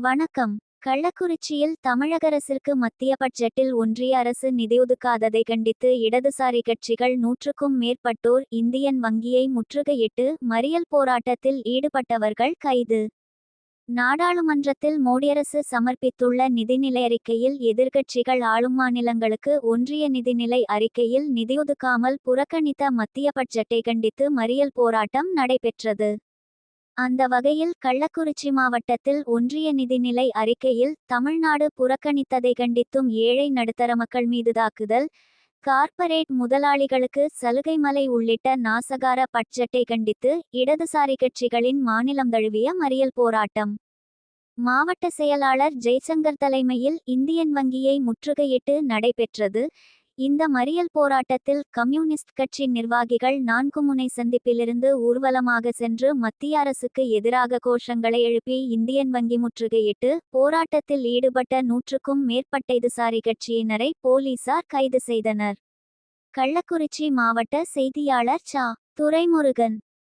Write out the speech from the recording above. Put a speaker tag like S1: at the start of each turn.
S1: வணக்கம். கள்ளக்குறிச்சியில் தமிழக அரசிற்கு மத்திய பட்ஜெட்டில் ஒன்றிய அரசு நிதியொதுக்காததை கண்டித்து இடதுசாரி கட்சிகள் நூற்றுக்கும் மேற்பட்டோர் இந்தியன் வங்கியை முற்றுகையிட்டு மறியல் போராட்டத்தில் ஈடுபட்டவர்கள் கைது. நாடாளுமன்றத்தில் மோடியரசு சமர்ப்பித்துள்ள நிதிநிலை அறிக்கையில் எதிர்க்கட்சிகள் ஆளும் மாநிலங்களுக்கு ஒன்றிய நிதிநிலை அறிக்கையில் நிதியொதுக்காமல் புறக்கணித்த மத்திய பட்ஜெட்டை கண்டித்து மறியல் போராட்டம் நடைபெற்றது. அந்த வகையில் கள்ளக்குறிச்சி மாவட்டத்தில் ஒன்றிய நிதிநிலை அறிக்கையில் தமிழ்நாடு புறக்கணித்ததை கண்டித்தும் ஏழை நடுத்தர மக்கள் மீது தாக்குதல் கார்ப்பரேட் முதலாளிகளுக்கு சலுகை மலை உள்ளிட்ட நாசகார பட்ஜெட்டை கண்டித்து இடதுசாரி கட்சிகளின் மாநிலம் தழுவிய மறியல் போராட்டம். மாவட்ட செயலாளர் ஜெய்சங்கர் தலைமையில் இந்தியன் வங்கியை முற்றுகையிட்டு நடைபெற்றது. இந்த மறியல் போராட்டத்தில் கம்யூனிஸ்ட் கட்சி நிர்வாகிகள் நான்கு முனை சந்திப்பிலிருந்து ஊர்வலமாக சென்று மத்திய அரசுக்கு எதிராக கோஷங்களை எழுப்பி இந்தியன் வங்கி முற்றுகையிட்டு போராட்டத்தில் ஈடுபட்ட நூற்றுக்கும் மேற்பட்ட இதுசாரி கட்சியினரை போலீசார் கைது செய்தனர். கள்ளக்குறிச்சி மாவட்ட செய்தியாளர் சா. துரைமுருகன்